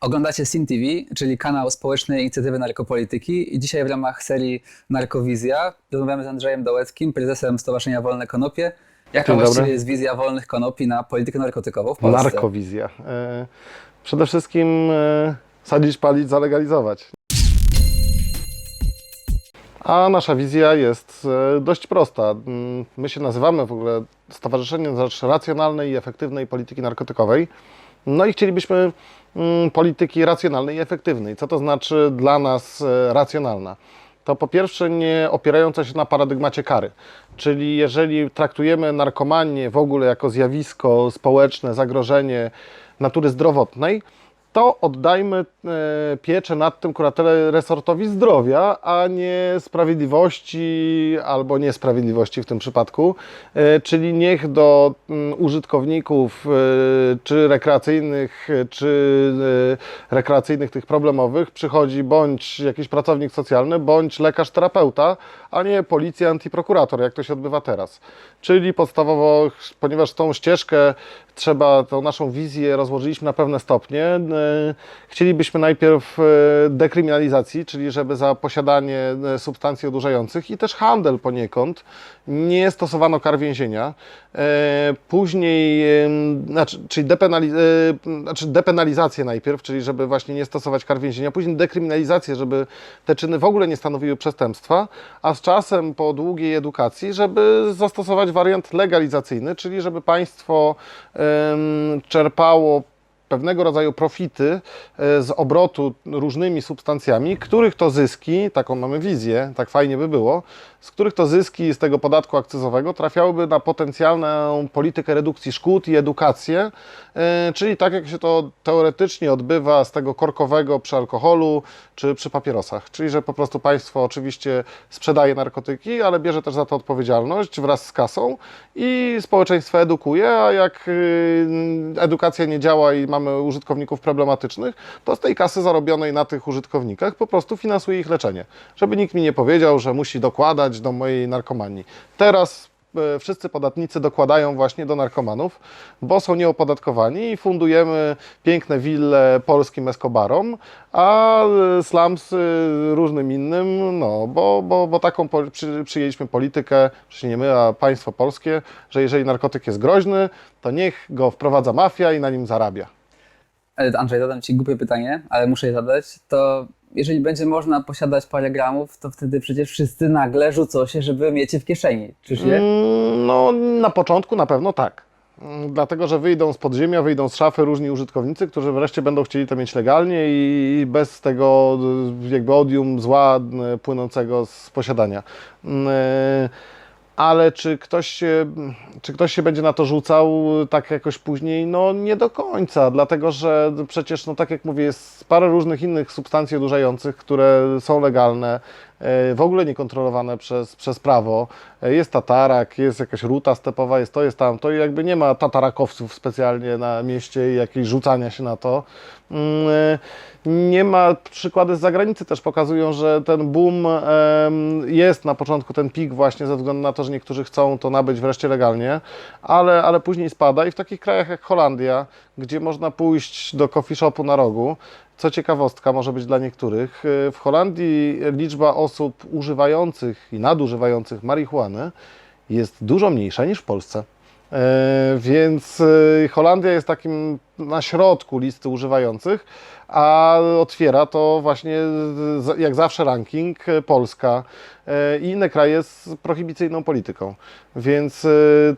Oglądacie Sin TV, czyli kanał społecznej inicjatywy narkopolityki i dzisiaj w ramach serii Narkowizja rozmawiamy z Andrzejem Dołeckim, prezesem Stowarzyszenia Wolne Konopie. Jaka Dzień dobry. właściwie jest wizja wolnych konopi na politykę narkotykową w Polsce? Narkowizja. E, Przede wszystkim e, sadzić, palić, zalegalizować. A nasza wizja jest e, dość prosta. Mm, My się nazywamy w ogóle Stowarzyszeniem Rzecz Racjonalnej i Efektywnej Polityki Narkotykowej. No i chcielibyśmy mm, polityki racjonalnej i efektywnej. Co to znaczy dla nas e, racjonalna? To po pierwsze nie opierająca się na paradygmacie kary. Czyli jeżeli traktujemy narkomanię w ogóle jako zjawisko społeczne, zagrożenie natury zdrowotnej, to oddajmy e, pieczę nad tym kuratelę resortowi zdrowia, a nie sprawiedliwości albo niesprawiedliwości w tym przypadku. E, czyli niech do użytkowników e, czy rekreacyjnych, czy rekreacyjnych tych problemowych przychodzi bądź jakiś pracownik socjalny, bądź lekarz terapeuta, a nie policjant i prokurator, jak to się odbywa teraz. Czyli podstawowo, ponieważ tą ścieżkę trzeba, tą naszą wizję rozłożyliśmy na pewne stopnie, e, chcielibyśmy najpierw e, dekryminalizacji, czyli żeby za posiadanie e, substancji odurzających i też handel poniekąd nie stosowano kar więzienia. Później, znaczy, czyli depenali, e, znaczy depenalizację najpierw, czyli żeby właśnie nie stosować kar więzienia, później dekryminalizację, żeby te czyny w ogóle nie stanowiły przestępstwa, a z czasem po długiej edukacji, żeby zastosować wariant legalizacyjny, czyli żeby państwo czerpało pewnego rodzaju profity e, z obrotu różnymi substancjami, których to zyski, taką mamy wizję, tak fajnie by było, z których to zyski z tego podatku akcyzowego trafiałyby na potencjalną politykę redukcji szkód i edukację, e, czyli tak jak się to teoretycznie odbywa z tego korkowego przy alkoholu czy przy papierosach. Czyli, że po prostu państwo oczywiście sprzedaje narkotyki, ale bierze też za to odpowiedzialność wraz z kasą i społeczeństwo edukuje, a jak y, edukacja nie działa i mamy użytkowników problematycznych, to z tej kasy zarobionej na tych użytkownikach po prostu finansuje ich leczenie. Żeby nikt mi nie powiedział, że musi dokładać do mojej narkomanii. Teraz e, wszyscy podatnicy dokładają właśnie do narkomanów, bo są nieopodatkowani i fundujemy piękne wille polskim Escobarom, a slums różnym innym, no, bo, bo, bo taką przy, przyjęliśmy politykę, przecież nie my, a państwo polskie, że jeżeli narkotyk jest groźny, to niech go wprowadza mafia i na nim zarabia. Andrzej, zadam Ci głupie pytanie, ale muszę je zadać. To jeżeli będzie można posiadać parę gramów, to wtedy przecież wszyscy nagle rzucą się, żeby mieć je w kieszeni. Czyż nie? Mm, No, na początku na pewno tak. Mm, Dlatego, że wyjdą z podziemia, wyjdą z szafy różni użytkownicy, którzy wreszcie będą chcieli to mieć legalnie i bez tego y, jakby odium zła y, płynącego z posiadania. Mm, y, Ale czy ktoś, się, czy ktoś się będzie na to rzucał tak jakoś później? No nie do końca, dlatego że przecież, no tak jak mówię, jest parę różnych innych substancji odurzających, które są legalne, w ogóle niekontrolowane przez, przez prawo. E, Jest tatarak, jest jakaś ruta stepowa, jest to, jest tamto i jakby nie ma tatarakowców specjalnie na mieście i jakiegoś rzucania się na to. Mm, e, Nie ma, przykłady z zagranicy też pokazują, że ten boom jest na początku, ten pik właśnie ze względu na to, że niektórzy chcą to nabyć wreszcie legalnie, ale, ale później spada i w takich krajach jak Holandia, gdzie można pójść do coffee shopu na rogu, co ciekawostka może być dla niektórych, y, w Holandii liczba osób używających i nadużywających marihuany jest dużo mniejsza niż w Polsce. E, Więc y, Holandia jest takim na środku listy używających, a otwiera to właśnie jak zawsze ranking Polska e, i inne kraje z prohibicyjną polityką. Więc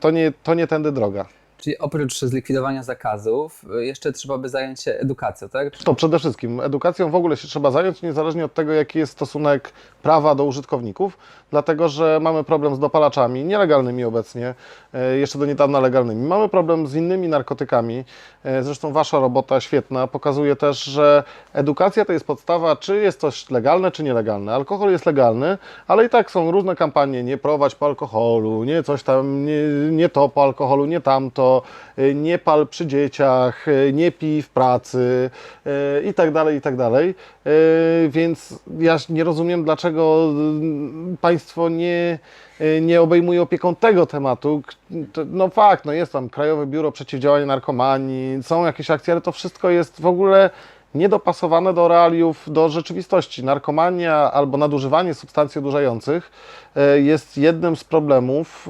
to nie, to nie tędy droga. Czyli oprócz zlikwidowania zakazów, y, jeszcze trzeba by zająć się edukacją, tak? To przede wszystkim edukacją w ogóle się trzeba zająć, niezależnie od tego, jaki jest stosunek prawa do użytkowników, dlatego że mamy problem z dopalaczami nielegalnymi obecnie, e, jeszcze do niedawna legalnymi. Mamy problem z innymi narkotykami. E, Zresztą Wasza robota świetna pokazuje też, że edukacja to jest podstawa, czy jest coś legalne, czy nielegalne. Alkohol jest legalny, ale i tak są różne kampanie, nie prowadź po alkoholu, nie coś tam, nie, nie to po alkoholu, nie tamto, e, nie pal przy dzieciach, e, nie pij w pracy e, i tak dalej, i tak dalej. Więc ja nie rozumiem, dlaczego mm, państwo nie, nie obejmuje opieką tego tematu. No fakt, no jest tam Krajowe Biuro Przeciwdziałania Narkomanii, są jakieś akcje, ale to wszystko jest w ogóle niedopasowane do realiów, do rzeczywistości. Narkomania albo nadużywanie substancji odurzających jest jednym z problemów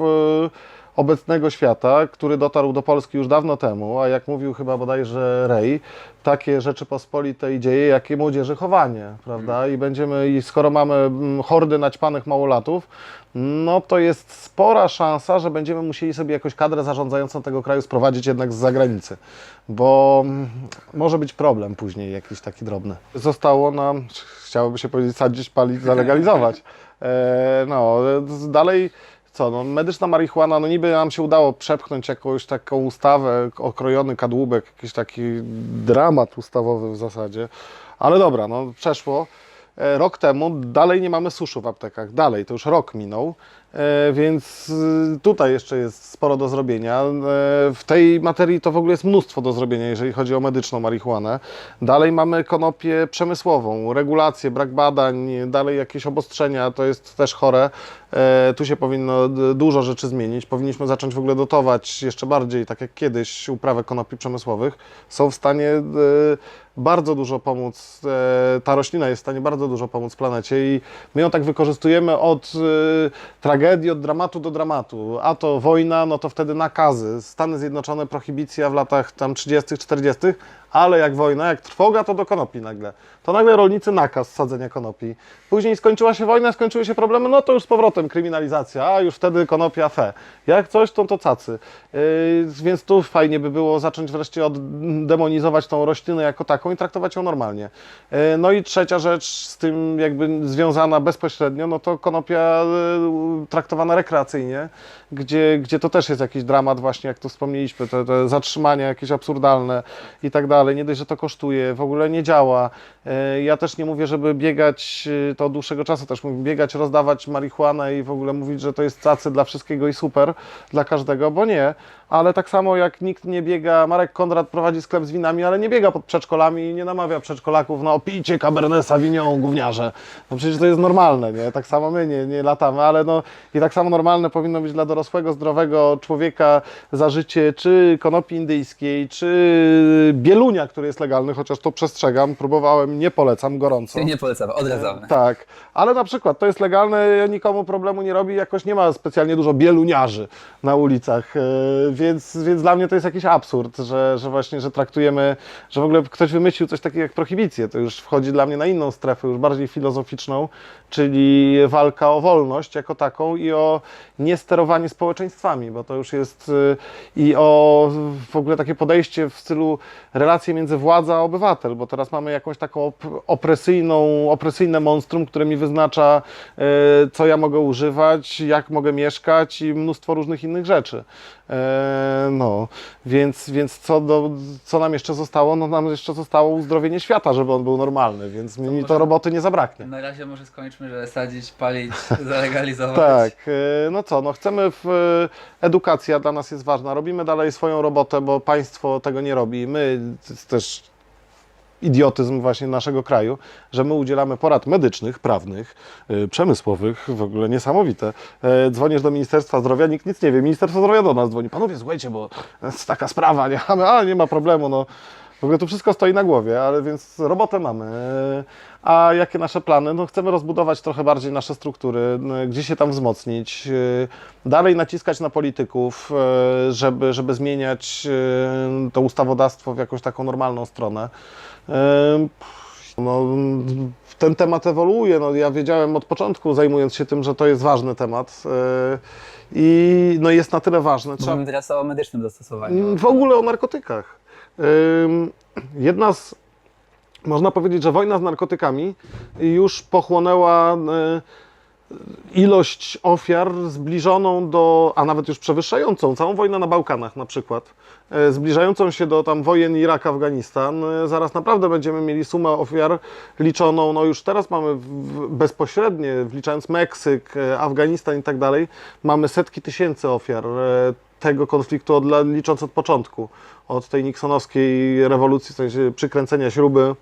obecnego świata, który dotarł do Polski już dawno temu, a jak mówił chyba bodajże Rej, takie Rzeczypospolitej dzieje, jakie młodzieży chowanie, prawda? I będziemy, i skoro mamy mm, hordy naćpanych małolatów, no to jest spora szansa, że będziemy musieli sobie jakąś kadrę zarządzającą tego kraju sprowadzić jednak z zagranicy, bo mm, może być problem później jakiś taki drobny. Zostało nam, chciałoby się powiedzieć, sadzić, palić, zalegalizować. E, no, dalej co, no, medyczna marihuana, no niby nam się udało przepchnąć jakąś taką ustawę, okrojony kadłubek, jakiś taki dramat ustawowy w zasadzie, ale dobra, no przeszło. E, Rok temu dalej nie mamy suszu w aptekach, dalej, to już rok minął, więc y, tutaj jeszcze jest sporo do zrobienia. E, W tej materii to w ogóle jest mnóstwo do zrobienia, jeżeli chodzi o medyczną marihuanę. Dalej mamy konopię przemysłową, regulacje, brak badań, dalej jakieś obostrzenia, to jest też chore. E, Tu się powinno dużo rzeczy zmienić. Powinniśmy zacząć w ogóle dotować jeszcze bardziej, tak jak kiedyś, uprawę konopi przemysłowych. Są w stanie e, bardzo dużo pomóc, e, ta roślina jest w stanie bardzo dużo pomóc planecie i my ją tak wykorzystujemy od e, tragedii, od dramatu do dramatu. A to wojna, no to wtedy nakazy. Stany Zjednoczone, prohibicja w latach tam 30., 40., ale jak wojna, jak trwoga, to do konopi nagle. To nagle rolnicy nakaz sadzenia konopi. Później skończyła się wojna, skończyły się problemy, no to już z powrotem kryminalizacja, a już wtedy konopia fe. Jak coś, to to cacy. Yy, więc tu fajnie by było zacząć wreszcie oddemonizować tą roślinę jako taką i traktować ją normalnie. Yy, no i trzecia rzecz z tym jakby związana bezpośrednio, no to konopia traktowana rekreacyjnie, gdzie, gdzie to też jest jakiś dramat właśnie, jak tu wspomnieliśmy, te, te zatrzymania jakieś absurdalne i tak dalej. Nie dość, że to kosztuje, w ogóle nie działa. E, Ja też nie mówię, żeby biegać, e, to od dłuższego czasu też mówię, biegać, rozdawać marihuanę i w ogóle mówić, że to jest cacy dla wszystkiego i super dla każdego, bo nie. Ale tak samo jak nikt nie biega, Marek Kondrat prowadzi sklep z winami, ale nie biega pod przedszkolami i nie namawia przedszkolaków, no pijcie Cabernet Sauvignon, gówniarze. No przecież to jest normalne, nie? Tak samo my nie, nie latamy, ale no i tak samo normalne powinno być dla dorosłego, zdrowego człowieka zażycie czy konopi indyjskiej, czy bielunia, który jest legalny, chociaż to przestrzegam, próbowałem, nie polecam, gorąco. Nie polecamy, odradzamy. Tak, ale na przykład to jest legalne, nikomu problemu nie robi, jakoś nie ma specjalnie dużo bieluniarzy na ulicach, e, więc, więc dla mnie to jest jakiś absurd, że, że właśnie, że traktujemy, że w ogóle ktoś wymyślił coś takiego jak prohibicję, to już wchodzi dla mnie na inną strefę, już bardziej filozoficzną, czyli walka o wolność jako taką i o niesterowanie społeczeństwami, bo to już jest y, i o w ogóle takie podejście w stylu relacji między władza a obywatel, bo teraz mamy jakąś taką op- opresyjną, opresyjne monstrum, które mi wyznacza, y, co ja mogę używać, jak mogę mieszkać i mnóstwo różnych innych rzeczy. E, No, więc, więc co, do, co nam jeszcze zostało? No nam jeszcze zostało uzdrowienie świata, żeby on był normalny, więc mi może- to roboty nie zabraknie. Na razie może skończmy, że sadzić, palić, zalegalizować. Tak, e, no co, no chcemy, w, e, edukacja dla nas jest ważna, robimy dalej swoją robotę, bo państwo tego nie robi, my to też idiotyzm właśnie naszego kraju, że my udzielamy porad medycznych, prawnych, e, przemysłowych, w ogóle niesamowite. E, Dzwonisz do Ministerstwa Zdrowia, nikt nic nie wie, Ministerstwo Zdrowia do nas dzwoni, panowie słuchajcie, bo jest taka sprawa, nie, a my, a nie ma problemu, no. W ogóle tu wszystko stoi na głowie, ale więc robotę mamy. A jakie nasze plany? No chcemy rozbudować trochę bardziej nasze struktury, gdzie się tam wzmocnić, e, dalej naciskać na polityków, e, żeby, żeby zmieniać e, to ustawodawstwo w jakąś taką normalną stronę. No, ten temat ewoluuje. No, ja wiedziałem od początku, zajmując się tym, że to jest ważny temat i no, jest na tyle ważny. Trzeba Mówimy teraz o medycznym zastosowaniu. W ogóle o narkotykach. Jedna z, można powiedzieć, że wojna z narkotykami już pochłonęła y, ilość ofiar zbliżoną do, a nawet już przewyższającą całą wojnę na Bałkanach na przykład, y, zbliżającą się do tam wojen Irak, Afganistan. Y, Zaraz naprawdę będziemy mieli sumę ofiar liczoną, no już teraz mamy bezpośrednie, wliczając Meksyk, Afganistan i tak dalej, mamy setki tysięcy ofiar tego konfliktu, od, licząc od początku, od tej nixonowskiej rewolucji, w sensie przykręcenia śruby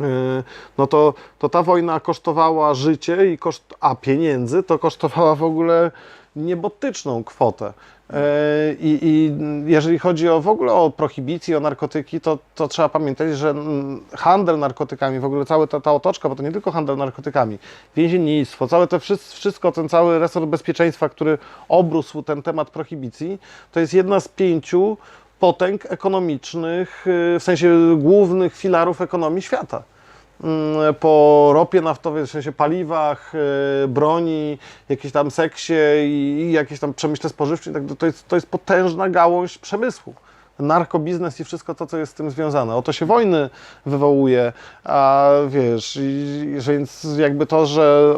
Yy, no to, to ta wojna kosztowała życie i koszt, a pieniędzy to kosztowała w ogóle niebotyczną kwotę. E, I, I jeżeli chodzi o w ogóle o prohibicję, o narkotyki, to, to trzeba pamiętać, że handel narkotykami, w ogóle cała ta, ta otoczka, bo to nie tylko handel narkotykami, więziennictwo, całe to wszystko, ten cały resort bezpieczeństwa, który obrósł ten temat prohibicji, to jest jedna z pięciu potęg ekonomicznych, y, w sensie głównych filarów ekonomii świata po ropie naftowej, w sensie paliwach, y, broni, jakimś tam seksie i, jakimś tam przemyśle spożywczym, tak, to, jest, to jest potężna gałąź przemysłu. Narkobiznes i wszystko to, co jest z tym związane. O to się wojny wywołuje, a wiesz, i, że więc jakby to, że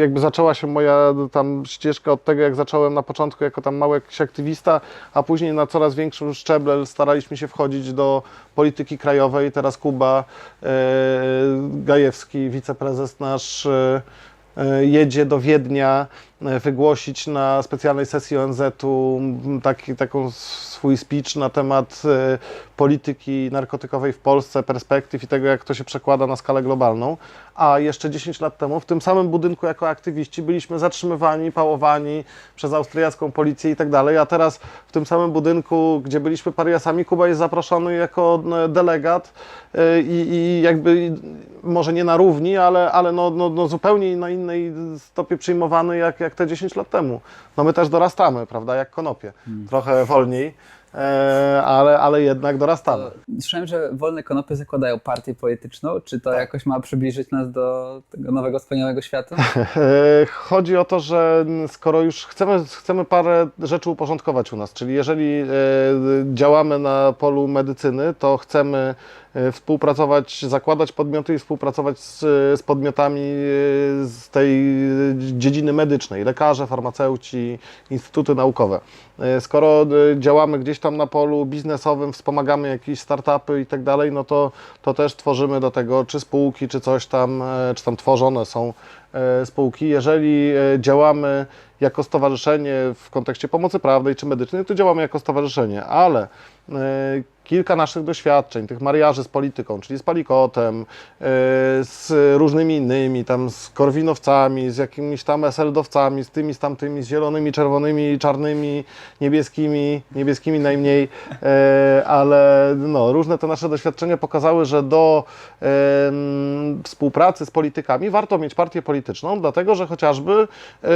jakby zaczęła się moja tam ścieżka od tego, jak zacząłem na początku jako tam mały jakiś aktywista, a później na coraz większym szczebel staraliśmy się wchodzić do polityki krajowej. Teraz Kuba e, Gajewski, wiceprezes nasz, e, jedzie do Wiednia e, wygłosić na specjalnej sesji ONZ-u taki, taką swój speech na temat e, polityki narkotykowej w Polsce, perspektyw i tego, jak to się przekłada na skalę globalną. A jeszcze 10 lat temu w tym samym budynku jako aktywiści byliśmy zatrzymywani, pałowani przez austriacką policję i tak dalej, a teraz w tym samym budynku, gdzie byliśmy pariasami, Kuba jest zaproszony jako e, delegat e, i, i jakby może nie na równi, ale, ale no, no, no zupełnie na innej stopie przyjmowany jak, jak te 10 lat temu. No my też dorastamy, prawda, jak konopie. Trochę wolniej, ale, ale jednak dorastamy. Słyszałem, że wolne konopie zakładają partię polityczną. Czy to jakoś ma przybliżyć nas do tego nowego, wspaniałego świata? E, Chodzi o to, że skoro już chcemy, chcemy parę rzeczy uporządkować u nas, czyli jeżeli e, działamy na polu medycyny, to chcemy e, współpracować, zakładać podmioty i współpracować z, z podmiotami e, z tej dziedziny medycznej, lekarze, farmaceuci, instytuty naukowe. E, Skoro e, działamy gdzieś tam na polu biznesowym, wspomagamy jakieś startupy i tak dalej, no to, to też tworzymy do tego czy spółki, czy coś tam, e, czy tam tworzone są e, spółki. Jeżeli e, działamy jako stowarzyszenie w kontekście pomocy prawnej czy medycznej, to działamy jako stowarzyszenie, ale kilka naszych doświadczeń, tych mariaży z polityką, czyli z Palikotem, e, z różnymi innymi, tam z korwinowcami, z jakimiś tam eseldowcami, z tymi, z tamtymi, z zielonymi, czerwonymi, czarnymi, niebieskimi, niebieskimi najmniej, e, ale no, różne te nasze doświadczenia pokazały, że do współpracy z politykami warto mieć partię polityczną, dlatego że chociażby e,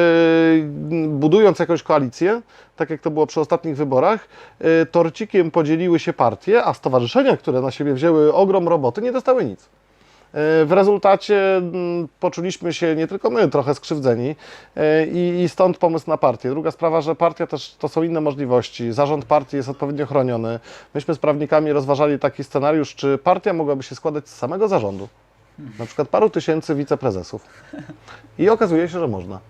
budując jakąś koalicję, tak jak to było przy ostatnich wyborach, e, torcikiem podzieliły się partie, a stowarzyszenia, które na siebie wzięły ogrom roboty, nie dostały nic. E, W rezultacie mm, poczuliśmy się nie tylko my trochę skrzywdzeni e, i, stąd pomysł na partię. Druga sprawa, że partia też to są inne możliwości. Zarząd partii jest odpowiednio chroniony. Myśmy z prawnikami rozważali taki scenariusz, czy partia mogłaby się składać z samego zarządu. Na przykład paru tysięcy wiceprezesów. I okazuje się, że można.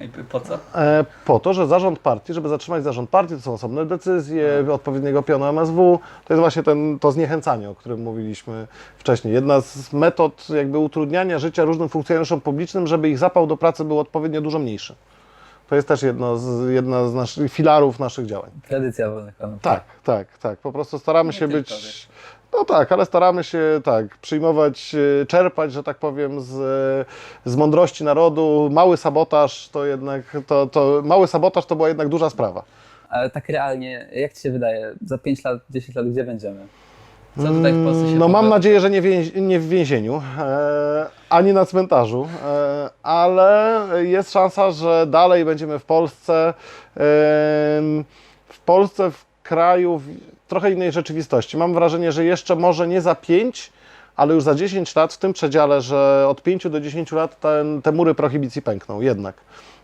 I po co? E, po to, że zarząd partii, żeby zatrzymać zarząd partii, to są osobne decyzje odpowiedniego pionu MSW. To jest właśnie ten, to zniechęcanie, o którym mówiliśmy wcześniej. Jedna z metod jakby utrudniania życia różnym funkcjonariuszom publicznym, żeby ich zapał do pracy był odpowiednio dużo mniejszy. To jest też jedno z, jedna z naszych filarów naszych działań. Tradycja wolnych konopi. Tak, tak, tak. Po prostu staramy się tylko, być. No tak, ale staramy się tak przyjmować, e, czerpać, że tak powiem, z, z mądrości narodu. Mały sabotaż to jednak, to, to, mały sabotaż to była jednak duża sprawa. Ale tak realnie, jak Ci się wydaje, za 5 lat, 10 lat, gdzie będziemy? Co tutaj w Polsce się No mam nadzieję, że nie, więź, nie w więzieniu, e, ani na cmentarzu, e, ale jest szansa, że dalej będziemy w Polsce, em, w Polsce, w kraju w trochę innej rzeczywistości. Mam wrażenie, że jeszcze może nie za 5, ale już za 10 lat, w tym przedziale, że od 5 do 10 lat ten, te mury prohibicji pękną jednak.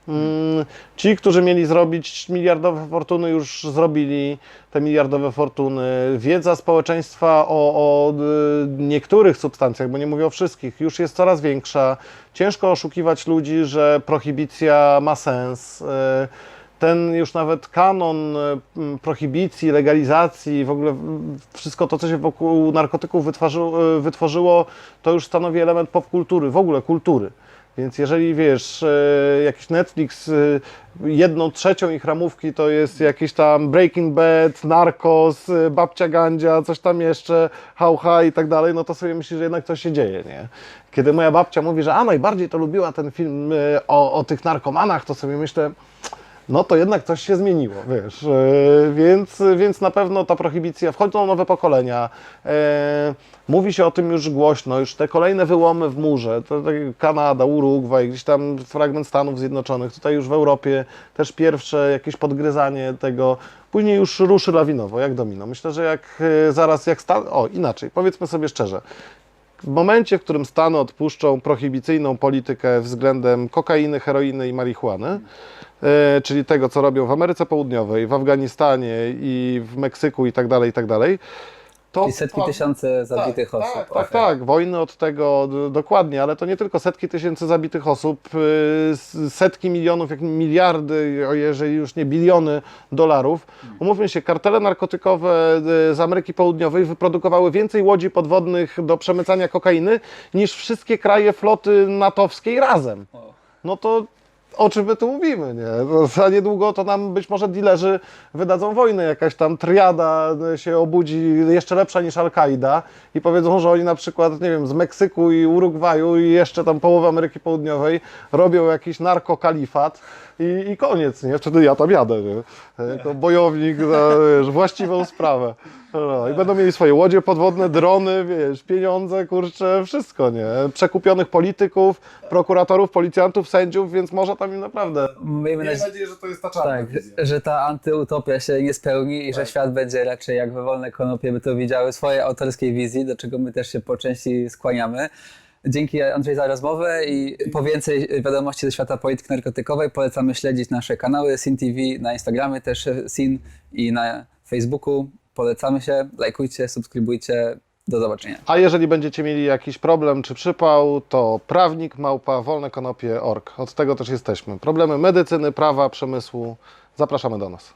Mm, Ci, którzy mieli zrobić miliardowe fortuny, już zrobili te miliardowe fortuny. Wiedza społeczeństwa o, o y, niektórych substancjach, bo nie mówię o wszystkich, już jest coraz większa. Ciężko oszukiwać ludzi, że prohibicja ma sens. Y, Ten już nawet kanon m, prohibicji, legalizacji, w ogóle wszystko to, co się wokół narkotyków wytworzyło, wytworzyło, to już stanowi element popkultury, w ogóle kultury. Więc jeżeli wiesz, e, jakiś Netflix, e, jedną trzecią ich ramówki to jest jakiś tam Breaking Bad, Narcos, e, Babcia Gandzia, coś tam jeszcze, Hauha i tak dalej, no to sobie myślisz, że jednak coś się dzieje, nie? Kiedy moja babcia mówi, że a najbardziej to lubiła ten film e, o, o tych narkomanach, to sobie myślę, no to jednak coś się zmieniło, wiesz. E, więc, więc na pewno ta prohibicja, wchodzą nowe pokolenia. E, mówi się o tym już głośno, już te kolejne wyłomy w murze, to, to Kanada, Urugwaj, gdzieś tam fragment Stanów Zjednoczonych, tutaj już w Europie też pierwsze jakieś podgryzanie tego, później już ruszy lawinowo, jak domino. Myślę, że jak e, zaraz, jak stan, o inaczej, powiedzmy sobie szczerze, w momencie, w którym Stany odpuszczą prohibicyjną politykę względem kokainy, heroiny i marihuany, e, czyli tego, co robią w Ameryce Południowej, w Afganistanie i w Meksyku i tak dalej, i tak dalej, to... I setki tysięcy zabitych tak, osób. Tak, tak, tak, wojny od tego dokładnie, ale to nie tylko setki tysięcy zabitych osób, y, setki milionów, jak miliardy, jeżeli już nie biliony dolarów. Umówmy się, kartele narkotykowe z Ameryki Południowej wyprodukowały więcej łodzi podwodnych do przemycania kokainy niż wszystkie kraje floty natowskiej razem. No to o czym my tu mówimy, nie? Za niedługo to nam być może dilerzy wydadzą wojnę, jakaś tam triada się obudzi jeszcze lepsza niż Al-Kaida i powiedzą, że oni na przykład, nie wiem, z Meksyku i Urugwaju i jeszcze tam połowy Ameryki Południowej robią jakiś narkokalifat i, i koniec, nie? Wtedy ja tam jadę, nie? Jako bojownik za wiesz, właściwą sprawę. No, I będą mieli swoje łodzie podwodne, drony, wiesz, pieniądze, kurczę, wszystko, nie? Przekupionych polityków, prokuratorów, policjantów, sędziów, więc może tam im naprawdę... Miejmy Miejmy nadzieję, nadzieję, że to jest ta czarna tak, wizja. że ta antyutopia się nie spełni i że świat będzie raczej jak we wolne konopie by to widziały swojej autorskiej wizji, do czego my też się po części skłaniamy. Dzięki Andrzej za rozmowę i po więcej wiadomości ze świata polityki narkotykowej polecamy śledzić nasze kanały Sin TV na Instagramie, też Sin i na Facebooku. Polecamy się, lajkujcie, subskrybujcie. Do zobaczenia. A jeżeli będziecie mieli jakiś problem czy przypał, to prawnik małpa wolnekonopie.org. Od tego też jesteśmy. Problemy medycyny, prawa, przemysłu. Zapraszamy do nas.